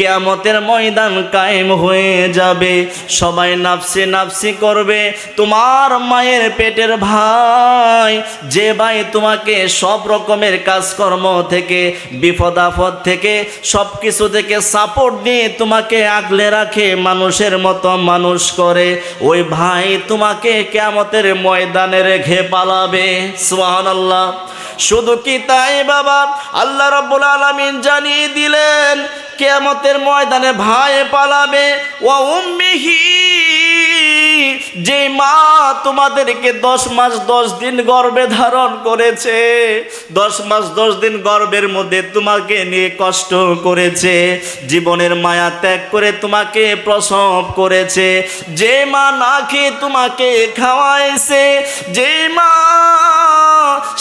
কেয়ামতের ময়দান কায়েম হয়ে যাবে। সবাই নাফসি নাফসি করবে। তোমার মায়ের পেটের ভাই, যে ভাই তোমাকে সব রকমের কাজকর্ম থেকে, বিপদ আপদ থেকে সব কিছু থেকে সাপোর্ট দিয়ে তোমাকে আগলে রাখে, মানুষের মতো মানুষ করে। ওই ভাই তোমাকে কেয়ামতের ময়দানে রেখে পালাবে। সোহান আল্লাহ শুধু কি তাই বাবা? আল্লাহ রাব্বুল আলামিন জানিয়ে দিলেন, কেয়ামতের ময়দানে ভাই পালাবে। ও উম্মিহি যে মা তোমাদেরকে দশ মাস দশ দিন গর্ভে ধারণ করেছে, দশ মাস দশ দিন গর্ভের মধ্যে তোমাকে নিয়ে কষ্ট করেছে, জীবনের মায়া ত্যাগ করে তোমাকে প্রসব করেছে। যে মা না খেয়ে তোমাকে খাওয়াইছে, যে মা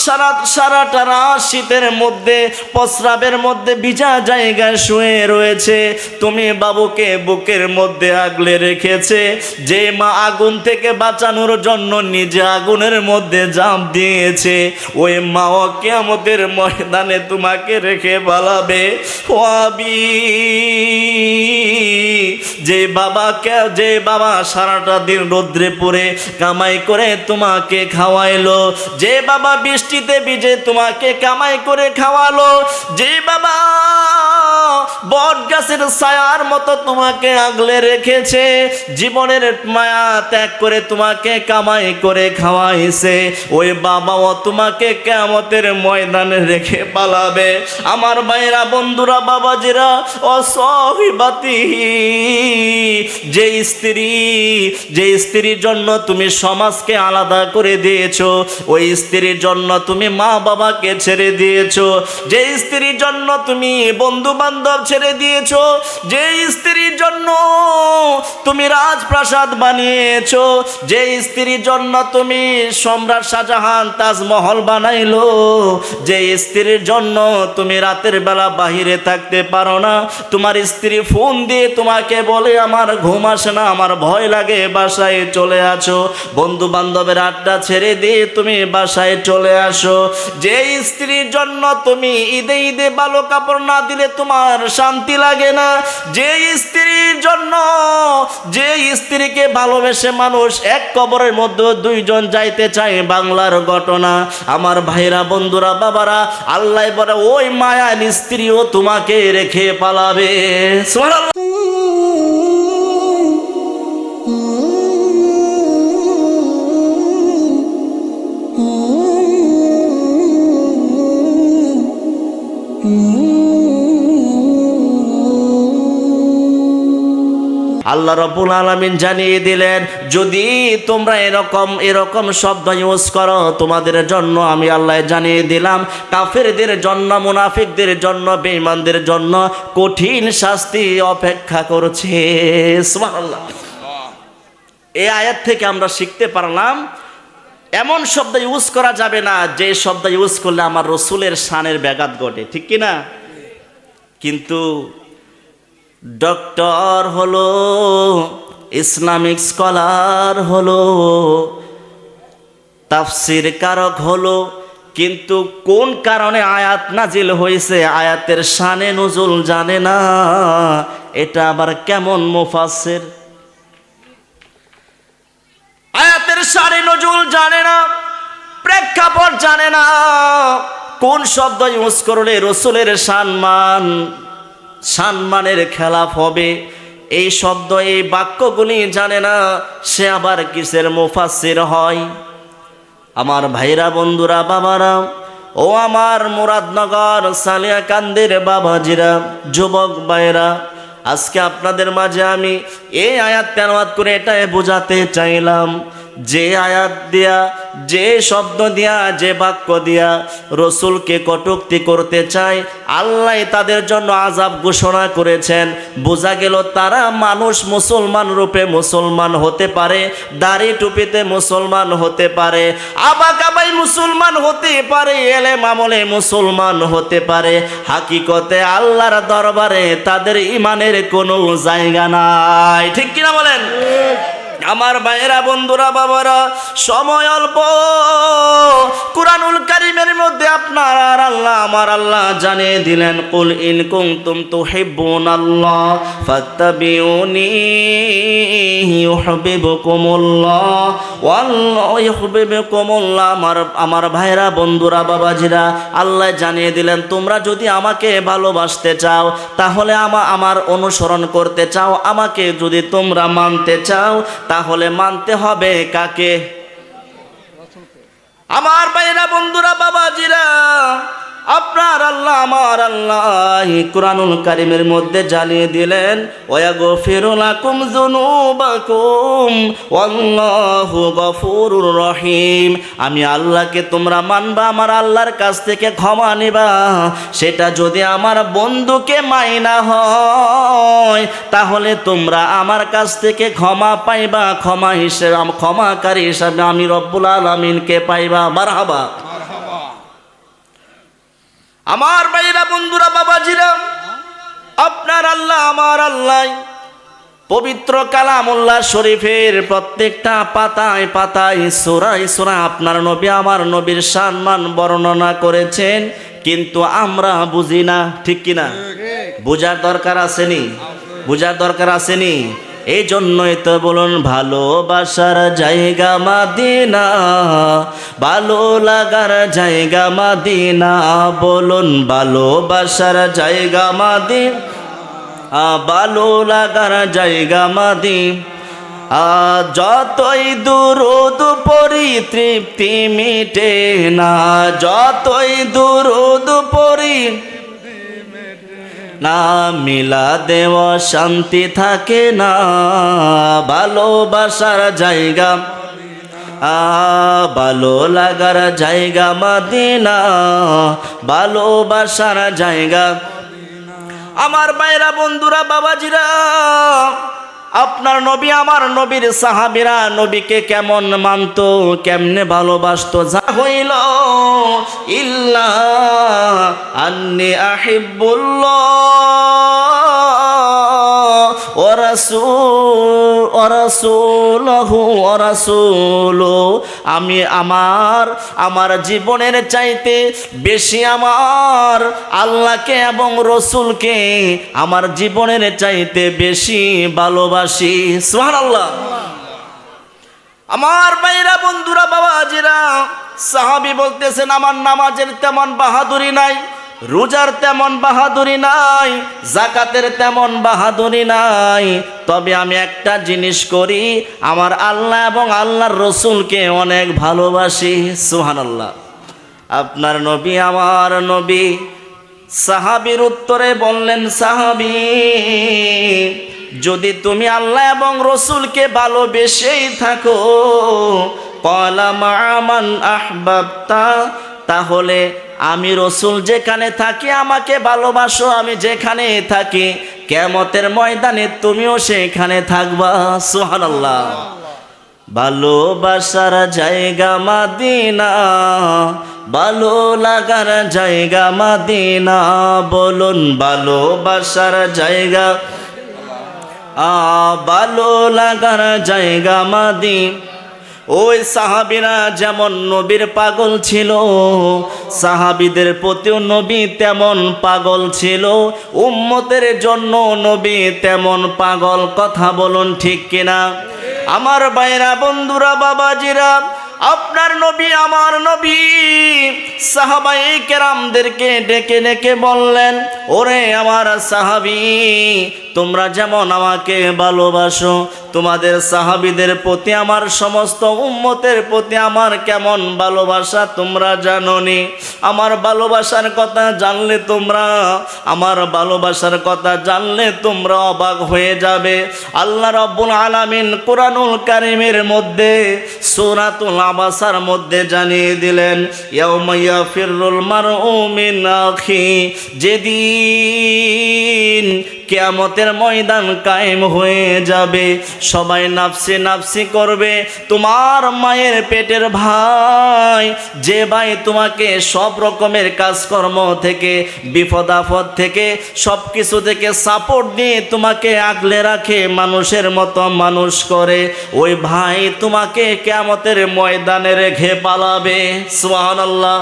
সারা, সারাটা রাত শীতের মধ্যে, প্রস্রাবের মধ্যে ভিজা জায়গায় শুয়ে রয়েছে। তুমি বাবুকে বুকের মধ্যে আগলে রেখেছে। যে মা আগুন থেকে বাঁচানোর জন্য নিজে আগুনের মধ্যে জাম দিয়েছে, ওই মাও কেমতের ময়দানে তোমাকে রেখে পালাবে। ওয়াবি যে বাবাকে যে বাবা সারাটা দিন রোদ্রে পড়ে কামাই করে তোমাকে খাওয়াইলো, যে বাবা বৃষ্টিতে ভিজে তোমাকে কামাই করে খাওয়ালো, যে বাবা বট গাছের ছায়ার মতো তোমাকে আগলে রেখেছে, জীবনের মায়া ত্যাগ করে তোমাকে কামাই করে খাওয়াইছে, ওই বাবাও তোমাকে কেমতের ময়দানে রেখে পালাবে। আমার ভাইরা, বন্ধুরা, বাবাজিরা, অসহিবাতি যে স্ত্রী, যে স্ত্রীর জন্য তুমি সমাজকে আলাদা করে দিয়েছ, ওই স্ত্রীর জন্য তুমি মা বাবাকে ছেড়ে দিয়েছ, যে স্ত্রীর জন্য তুমি বন্ধু বান্ধব ছেড়ে দিয়েছ, যে স্ত্রীর জন্য তুমি রাজপ্রাসাদ বানিয়েছো, যে স্ত্রীর জন্য তুমি সম্রাট শাহজাহান তাজমহল বানাইলো, যে স্ত্রীর জন্য তুমি রাতের বেলা বাহিরে থাকতে পারো না, তোমার স্ত্রী ফোন দিয়ে তোমাকে বলে আমার ঘুম আসে না, আমার ভয় লাগে, বাসায় চলে আসো। বন্ধু বান্ধবের আড্ডা ছেড়ে দিয়ে তুমি বাসায় চলে আসো। যে স্ত্রীর জন্য তুমি ঈদে ঈদে ভালো কাপড় না দিলে তোমার শান্তি লাগে না। যে স্ত্রীর জন্য যে স্ত্রীকে ভালোবেসে মানুষ এক কবরের মধ্যে দুইজন যাইতে চায়, বাংলার ঘটনা। আমার ভাইরা, বন্ধুরা, বাবারা, আল্লাহ বলে, ওই মায়ান স্ত্রীও তোমাকে রেখে পালাবে। আল্লাহ রবুল আলমিন জানিয়ে দিলেন, যদি তোমরা এরকম এরকম শব্দ ইউজ করো, তোমাদের জন্য আমি আল্লাহ জানিয়ে দিলাম, কাফেরদের জন্য, মুনাফিকদের জন্য, বেঈমানদের জন্য কঠিন শাস্তি অপেক্ষা করছে সুবহানাল্লাহ। এই আয়াত থেকে আমরা শিখতে পারলাম, এমন শব্দ ইউজ করা যাবে না, যে শব্দ ইউজ করলে আমার রসুলের শানের ব্যাঘাত ঘটে, ঠিক কি না কিন্তু ডক্টর হলো, ইসলামিক স্কলার হলো, তাফসির কারক হলো, কিন্তু কোন কারণে আয়াত নাজিল হয়েছে, আয়াতের শানে নজুল জানে না, এটা আবার কেমন মুফাসের আয়াতের শানে নজুল জানে না, প্রেক্ষাপট জানে না, কোন শব্দ ইউজ করলে রসুলের সম্মান সম্মানের খেলাফ হবে। এই শব্দ, এই বাক্যগুলি জানে না, সে আবার কিসের মুফাসির হয়? আমার ভাইরা, বন্ধুরা, বাবারা, ও আমার মুরাদনগর সালিয়াকান্দের বাবাজিরা, যুবক ভাইরা, আজকে আপনাদের মাঝে আমি এই আয়াত তেলাওয়াত করে এটাই বোঝাতে চাইলাম। যে আয়াত দিয়া, যে শব্দ দিয়া, যে বাক্য দিয়া রসুলকে কটুক্তি করতে চায়, আল্লাহ তাদের জন্য আজাব ঘোষণা করেছেন। বোঝা গেল তারা মানুষ মুসলমান রূপে মুসলমান হতে পারে, দাড়ি টুপিতে মুসলমান হতে পারে, আবাকাবাই মুসলমান হতে পারে এলে মামলে মুসলমান হতে পারে। হাকিকতে আল্লাহর দরবারে তাদের ইমানের কোনো জায়গা নাই। ঠিক কিনা বলেন? আমার ভাইয়েরা, বন্ধুরা, বাবারা, সময় অল্প। কুরআনুল কারিমের মধ্যে আপনার আর আল্লাহ, আমার আল্লাহ জানিয়ে দিলেন, কুল ইন কুনতুম তুহিব্বুনাল্লাহ ফাত্তাবিউনি ইউহিব্বুকুমুল্লাহ ওয়াল্লাহু ইউহিব্বুকুমুল্লাহ। আমার আমার ভাইয়েরা, বন্ধুরা, বাবাজিরা, আল্লাহ জানিয়ে দিলেন, তোমরা যদি আমাকে ভালোবাসতে চাও, তাহলে আমা, আমার অনুসরণ করতে চাও, আমাকে যদি তোমরা মানতে চাও তাহলে মানতে হবে কাকে? আমার ভাইরা বন্ধুরা বাবাজিরা আপনার আল্লাহ, আমার আল্লাহ কোরআনুল কারিমের মধ্যে জ্বালিয়ে দিলেন, ওয়াগফিরু লাকুম যুনুবাকুম, ওয়াল্লাহু গফুরুর রহিম। আমি আল্লাহকে তোমরা মানবা, আমার আল্লাহর কাছ থেকে ক্ষমা নিবা। সেটা যদি আমার বন্ধুকে মাইনা হয়, তাহলে তোমরা আমার কাছ থেকে ক্ষমা পাইবা, ক্ষমা হিসেবে, ক্ষমাকারী হিসাবে আমি রব্বুল আলমিনকে পাইবা, মারহাবা। আমার ভাইরা বন্ধুরা বাবাজিরা আপনার আল্লাহ আমার আল্লাহ পবিত্র কালামুল্লাহ শরীফের প্রত্যেকটা পাতায় পাতায় সোরাই সোরা আপনার নবী আমার নবীর সম্মান বর্ণনা করেছেন কিন্তু আমরা বুঝি না ঠিক কিনা? বুঝার দরকার আসেনি? বুঝার দরকার আসেনি? এই জন্যই তো বলুন ভালোবাসার জায়গা মাদিনা, ভালো লাগার জায়গা মাদিনা, বলুন ভালোবাসার জায়গা মাদি ভালো লাগার জায়গা মাদি আ যতই দুরুদ পরি তৃপ্তি মিটে না, যতই দুরুদ পরি না মিলা দেব শান্তি থাকে না, ভালোবাসার জায়গা। আ, ভালো লাগার জায়গা মাদিনা, ভালোবাসার জায়গা। আমার বাইরা বন্ধুরা, বাবাজিরা আপনার নবী, আমার নবীর সাহাবিরা নবীকে কেমন মানত, কেমনে ভালোবাসত? যা হইল, ইল্লা আন্নি আহিবুল্লাহ। আমি আমার আমার জীবনের চাইতে বেশি আমার আল্লাহকে এবং রসুলকে আমার জীবনের চাইতে বেশি ভালোবাসি। সোহান আল্লাহ আমার বাইরা বন্ধুরা, বাবাজিরা, সাহাবি বলতেছেন, আমার নামাজের তেমন বাহাদুরি নাই। রোজার তেমন বাহাদুরি নাই, জাকাতের তেমন বাহাদুরি নাই। তবে আমি একটা জিনিস করি, আমার আল্লাহ এবং আল্লাহর রসুলকে অনেক ভালোবাসি সুহানাল্লাহ আপনার নবী, আমার নবী, সাহাবির উত্তরে বললেন, সাহাবি, যদি তুমি আল্লাহ এবং রসুলকে ভালোবেসেই থাকো, কলা আহবাবতা তাহলে আমি রসুল যেখানে থাকি, আমাকে ভালোবাসো, আমি যেখানে থাকি কেমতের ময়দানে তুমিও সেখানে থাকবা। সুহানাল্লাহ ভালোবাসার জায়গা মাদিনা, ভালো লাগার জায়গা মাদিনা, বলুন ভালোবাসার জায়গা, আ, ভালো লাগার জায়গা মাদি ওই সাহাবিরা যেমন নবীর পাগল ছিল, সাহাবিদের প্রতিও নবী তেমন পাগল ছিল। উম্মতের জন্য নবী তেমন পাগল, কথা বলুন ঠিক কিনা? আমার বাইরা বন্ধুরা, বাবাজিরা আপনার নবী, আমার নবী। সাহাবাই কেরামদেরকে ডেকে ডেকে বললেন, ওরে আমার সাহাবি, তোমরা যেমন আমাকে ভালোবাসো, তোমাদের সাহাবিদের প্রতি আমার সমস্ত উম্মতের প্রতি আমার কেমন ভালোবাসা তোমরা জানোনি। আমার ভালোবাসার কথা জানলে তোমরা, আমার ভালোবাসার কথা জানলে তোমরা অবাক হয়ে যাবে। আল্লাহ রব্বুল আলামিন কোরআনুল কারিমের মধ্যে সূরাতুল আবাসার মধ্যে জানিয়ে দিলেন ইয়াউমাইয়া ইয়াফিরুল মারউ মিন আখি যেদিন কেয়ামতের ময়দান কায়েম হয়ে যাবে। সবাই নাফসি নাফসি করবে। তোমার মায়ের পেটের ভাই, যে ভাই তোমাকে সব রকমের কাজকর্ম থেকে বিপদ আপদ থেকে সব কিছু থেকে সাপোর্ট দিয়ে তোমাকে আগলে রাখে, মানুষের মতো মানুষ করে, ওই ভাই তোমাকে কেয়ামতের ময়দানে রেখে পালাবে। সুহান আল্লাহ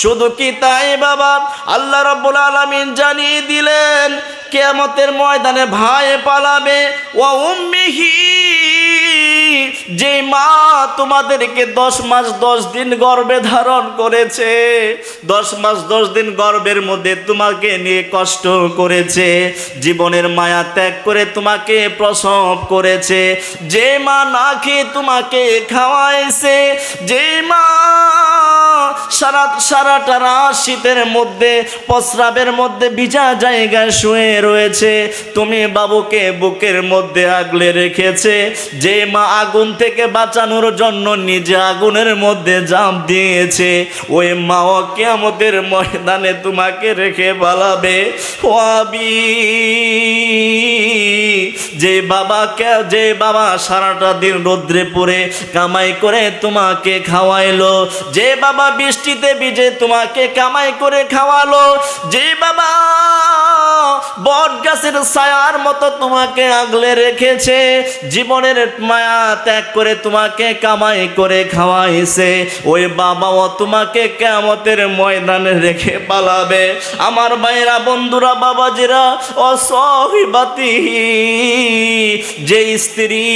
শুধু কি তাই বাবা? আল্লাহ রব্বুল আলমিন জানিয়ে দিলেন কেয়ামতের ময়দানে ভাই পালাবে। ও উম্মিহি যে মা তোমাদেরকে দশ মাস দশ দিন গর্ভে ধারণ করেছে, দশ মাস দশ দিন গর্ভের মধ্যে তোমাকে নিয়ে কষ্ট করেছে, জীবনের মায়া ত্যাগ করে তোমাকে প্রসব করেছে। যে মা না খেয়ে তোমাকে খাওয়াইছে, যে মা সারা, সারাটা রাত মধ্যে, প্রস্রাবের মধ্যে জায়গায় শুয়ে রয়েছে। তুমি বাবুকে বুকের মধ্যে আগলে রেখেছে। যে মা আগুন থেকে বাঁচানোর জন্য নিজে আগুনের মধ্যে জাম দিয়েছে, ওই কেমতের ময়দানে তোমাকে রেখে পালাবে। ওয়াবি যে বাবা কে, যে বাবা সারাটা দিন রোদ্রে পড়ে কামাই করে তোমাকে খাওয়াইলো, যে বাবা বৃষ্টিতে ভিজে তোমাকে কামাই করে খাওয়ালো। যে বাবা বট গাছের ছায়ার মতো তোমাকে আগলে রেখেছে, জীবনের মায়া ত্যাগ করে তোমাকে কামাই করে খাওয়াইছে। ওই বাবাও তোমাকে কেমতের ময়দানে রেখে পালাবে। আমার ভাইরা, বন্ধুরা, বাবাজিরা অসহিবাতি যে স্ত্রী,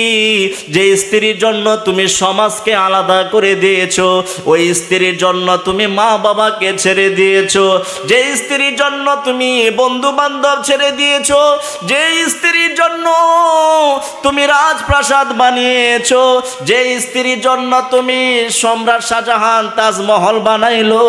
যে স্ত্রীর জন্য তুমি সমাজকে আলাদা করে দিয়েছ, ওই স্ত্রীর জন্য তুমি মা বাবাকে ছেড়ে দিয়েছ। যে স্ত্রীর জন্য তুমি বন্ধু বান্ধব ছেড়ে দিয়েছ যে স্ত্রীর জন্য তুমি রাজপ্রাসাদ বানিয়েছো যে স্ত্রীর জন্য তুমি সম্রাট শাহজাহান তাজমহল বানাইলো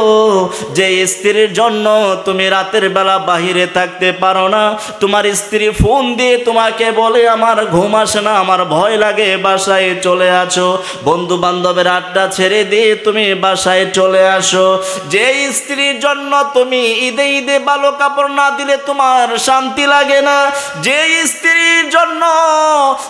যে স্ত্রীর জন্য তুমি রাতের বেলা বাহিরে থাকতে পারো না, তোমার স্ত্রী ফোন দিয়ে তোমাকে বলে, আমার ঘুম আসে না, আমার ভয় লাগে, বাসায় চলে আছো বন্ধু বান্ধবের আড্ডা ছেড়ে দিয়ে তুমি বাসায় চলে আসো। যে স্ত্রীর জন্য তুমি ঈদে ঈদে ভালো কাপড় না দিলে তোমার শান্তি লাগে না। যে স্ত্রীর জন্য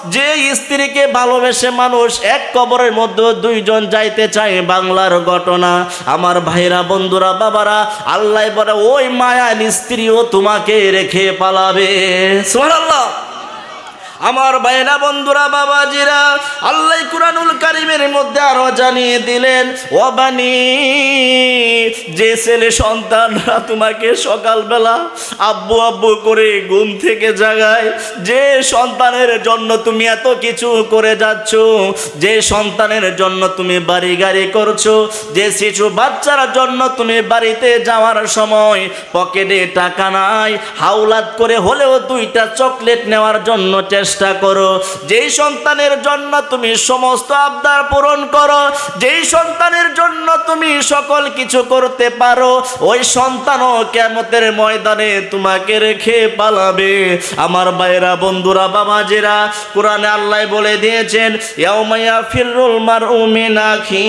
যে স্ত্রীকে ভালোবেসে মানুষ এক কবরের মধ্যে দুইজন যাইতে চায় বাংলার ঘটনা। আমার ভাইরা, বন্ধুরা, বাবারা, আল্লাহ বলে, ওই মায়ার স্ত্রীও তোমাকে রেখে পালাবে। সুবহানাল্লাহ। আমার ভাইরা বন্ধুরা, বাবাজিরা, আল্লাহ কুরআনুল কারিমের মধ্যে আরও জানিয়ে দিলেন, ও বানি, যে ছেলে সন্তানরা তোমাকে সকালবেলা আব্বু আব্বু করে ঘুম থেকে জাগায়, যে সন্তানের জন্য তুমি এত কিছু করে যাচ্ছ, যে সন্তানের জন্য তুমি বাড়ি গাড়ি করছ, যে শিশু বাচ্চার জন্য তুমি বাড়িতে যাওয়ার সময় পকেটে টাকা নাই, হাওলাত করে হলেও দুইটা চকলেট নেওয়ার জন্য চেষ্টা করো। যেই সন্তানের জন্য তুমি সমস্ত আবদার পূরণ করো, যেই সন্তানের জন্য তুমি সকল কিছু করতে পারো, ওই সন্তানও কেমতের ময়দানে তোমাকে রেখে পালাবে। আমার ভাইরা বন্ধুরা, বাবাজিরা, কোরআনে আল্লাহ বলে দিয়েছেন ইয়াউমাইয়া ফিরুল মার উমিনাখি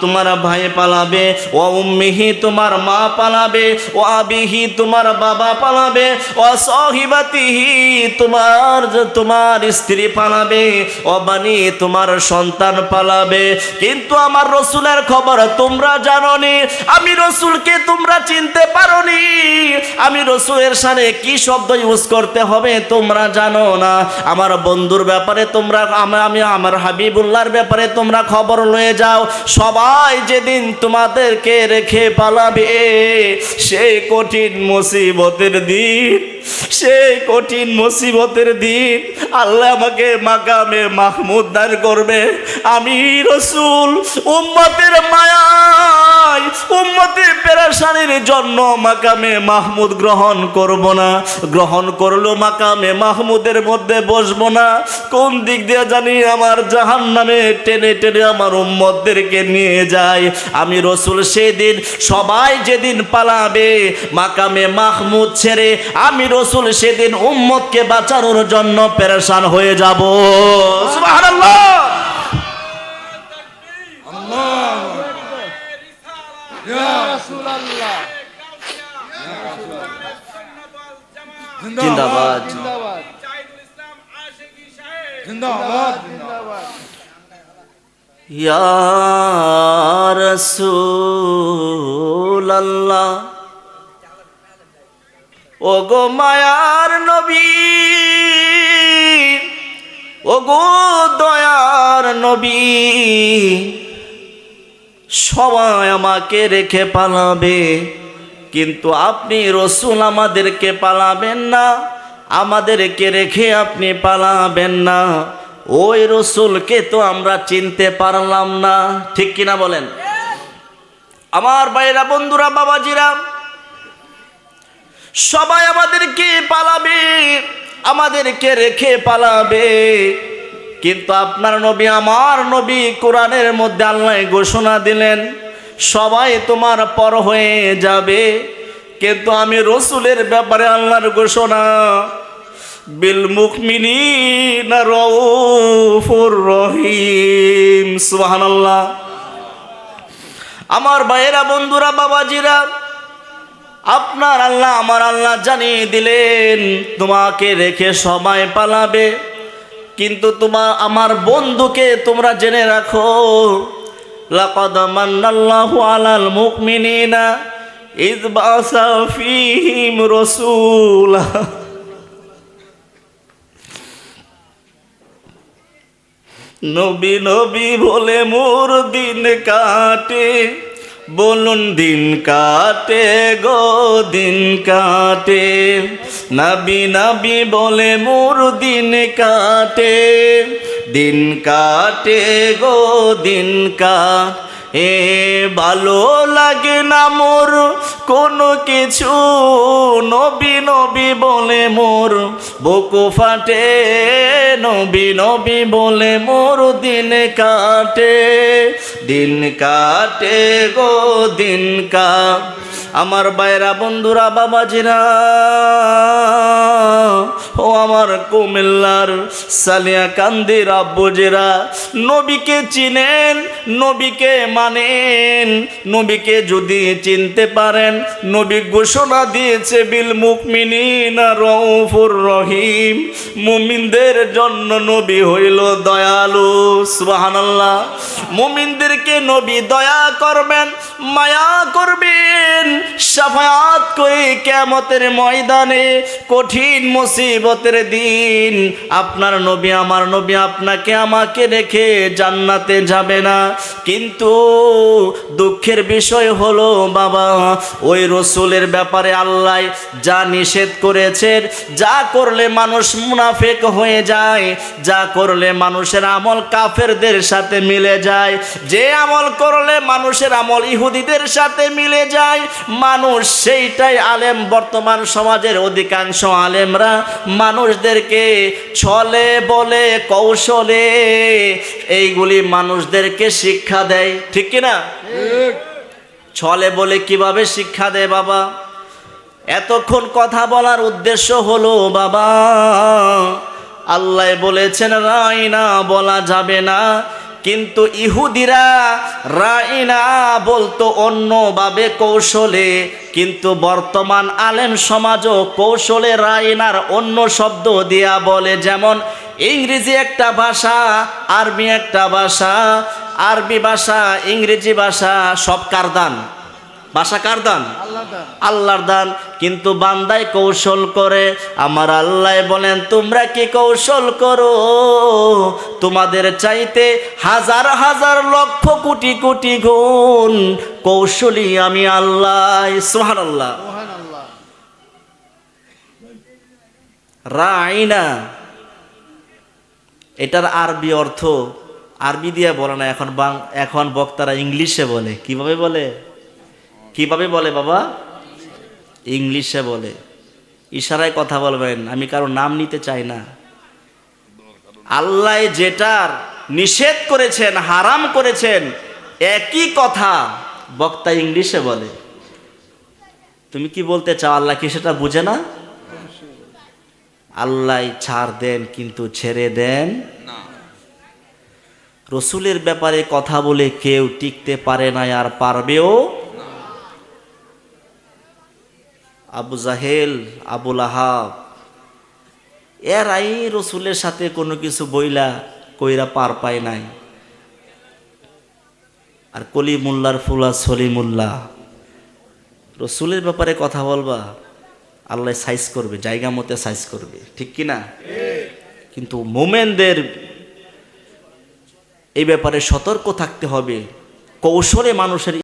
তোমার ভাই পালাবে, ও উম্মিহি তোমার মা পালাবে, ও আবিহি তোমার বাবা পালাবে, ও সহিবাতিহি তোমার তোমার তোমার স্ত্রী পালাবে, ও বানি তোমার সন্তান পালাবে। কিন্তু আমার রসুলের খবর তোমরা জানোনি, আমি রসুলকে তোমরা চিনতে পারোনি। আমি রসুলের সাথে কি শব্দ ইউজ করতে হবে তোমরা জানো না। আমার বন্ধুর ব্যাপারে তোমরা, আমি আমার হাবিবুল্লাহর ব্যাপারে তোমরা খবর লয়ে যাও। সবাই যেদিন তোমাদেরকে রেখে পালাবে সেই কঠিন মুসিবতের দিন। সেই কঠিন মুসিবতের দিন আল্লাহ আমাকে মাকামে মাহমুদ দান করবে। আমি রসুল উম্মতের মায়ায়, উম্মতের পেরাশানির জন্য মাকামে মাহমুদ গ্রহণ করব না। গ্রহণ করল মাকামে মাহমুদের মধ্যে বসবো না। কোন দিক দিয়ে জানি আমার জাহান নামে টেনে টেনে আমার উম্মতদেরকে নিয়ে যায়। আমি রসুল সেদিন সবাই যেদিন পালাবে মাকামে মাহমুদ ছেড়ে আমি রসুল সেদিন উম্মতকে বাঁচানোর জন্য পেরেশান হয়ে যাব। জিন্দাবাদ। জিন্দাবাদ। আল্লাহ ও গো মায়ার নবী ও গো দয়ার নবী, সবাই আমাকে রেখে পালাবে, কিন্তু আপনি রসুল আমাদেরকে পালাবেন না, আমাদেরকে রেখে আপনি পালাবেন না। ওই রসুলকে তো আমরা চিনতে পারলাম না, ঠিক কিনা বলেন? আমার ভাইরা, বন্ধুরা, বাবাজিরা সবাই আমাদেরকে পালাবে, আমাদেরকে রেখে পালাবে। কিন্তু আপনার নবী, আমার নবী কোরআনের মধ্যে আল্লাহ ঘোষণা দিলেন, সবাই তোমার পর হয়ে যাবে। কিন্তু আমি রসুলের ব্যাপারে আল্লাহর ঘোষণা, বিল রউফুর রহিম, সুবহানাল্লাহ। আমার ভাইয়েরা, বন্ধুরা, বাবাজিরা আপনার আল্লাহ আমার আল্লাহ জানিয়ে দিলেন, তোমাকে রেখে সবাই পালাবে। কিন্তু তোমার আমার বন্ধুকে তোমরা জেনে রাখো আলাল মুমিনিনা ইয বাসা নবী নবী বলে মোর দিন কাটে। বলুন দিন কাটে গো, দিন কাটে। নবী নবী বলে মোর দিন কাটে। দিন কাটে গো, দিন কাট। এ ভালো লাগে না মোর, কোনো কিছু। নবী নবী বলে মোর, বুকু ফাটে। নবী নবী বলে মোর দিন কাটে। দিন কাটে গো দিন কা আমার বাইরা বন্ধুরা, বাবাজিরা, ও আমার কুমিল্লার সালিয়া কান্দির আব্বুজেরা নবীকে চিনেন, নবীকে মানেন, নবীকে যদি চিনতে পারেন, নবী ঘোষণা দিয়েছে, বিল মুকমিনিনা রহিম, মুমিনদের জন্য নবী হইল দয়ালু, সুবহানাল্লাহ। মুমিনদেরকে নবী দয়া করবেন, মায়া করবেন সাফায়াত করে কেমতের ময়দানে কঠিন মুসিবতের দিন। আপনার নবী, আমার নবী আপনাকে আমাকে রেখে জান্নাতে যাবে না। কিন্তু দুঃখের বিষয় হলো, বাবা, ওই রসুলের ব্যাপারে আল্লাহ যা নিষেধ করেছেন, যা করলে মানুষ মুনাফেক হয়ে যায়, যা করলে মানুষের আমল কাফেরদের সাথে মিলে যায়, যে আমল করলে মানুষের আমল ইহুদিদের সাথে মিলে যায় মানুষ সেইটাই আলেম বর্তমান সমাজের অধিকাংশ আলেমরা। মানুষদেরকে ছলে বলে কৌশলে এইগুলি মানুষদেরকে শিক্ষা দেয়। ঠিক কিনা? ছলে বলে কীভাবে শিক্ষা দেয় বাবা? এতক্ষণ কথা বলার উদ্দেশ্য হলো, বাবা, আল্লাহ বলেছেন রাইনা বলা যাবে না। কিন্তু ইহুদিরা, রাইনা বলতো অন্যভাবে কৌশলে, কিন্তু বর্তমান আলেম সমাজও কৌশলে রাইনার অন্য শব্দ দিয়া বলে, যেমন ইংরেজি একটা ভাষা, আরবি একটা ভাষা, আরবি ভাষা, ইংরেজি ভাষা, সব কার ভাষা কার দান? আল্লাহ আল্লাহর দান। কিন্তু বান্দায় কৌশল করে। আমার আল্লাহ বলেন তোমরা কি কৌশল করো? তোমাদের চাইতে হাজার হাজার লক্ষ কোটি কোটি গুণ কৌশলী আমি আল্লাহ। সোহান আল্লাহ রাইনা। এটার আরবি অর্থ আরবি দিয়ে বলে না এখন বাং এখন বক্তারা ইংলিশে বলে। কীভাবে বলে? কীভাবে বলে বাবা? ইংলিশে বলে। ইশারায় কথা বলবেন, আমি কারও নাম নিতে চাই না। আল্লাহ যেটার নিষেধ করেছেন, হারাম করেছেন, একই কথা বক্তা ইংলিশে বলে। তুমি কি বলতে চাও? আল্লাহ কি সেটা বুঝে না? আল্লাহ ছাড় দেন, কিন্তু ছেড়ে দেন রসুলের ব্যাপারে কথা বলে কেউ টিকতে পারে না, আর পারবেও আবু জাহেল আবুল আহাব এরাই রসুলের সাথে কোনো কিছু বইলা কইরা পার পায় নাই। আর কলিমুল্লার ফুলা সলিমুল্লাহ, রসুলের ব্যাপারে কথা বলবা, আল্লাহ সাইজ করবে, জায়গা মতে সাইজ করবে, ঠিক কি না? কিন্তু মোমেনদের এই ব্যাপারে সতর্ক থাকতে হবে, কৌশলে মানুষের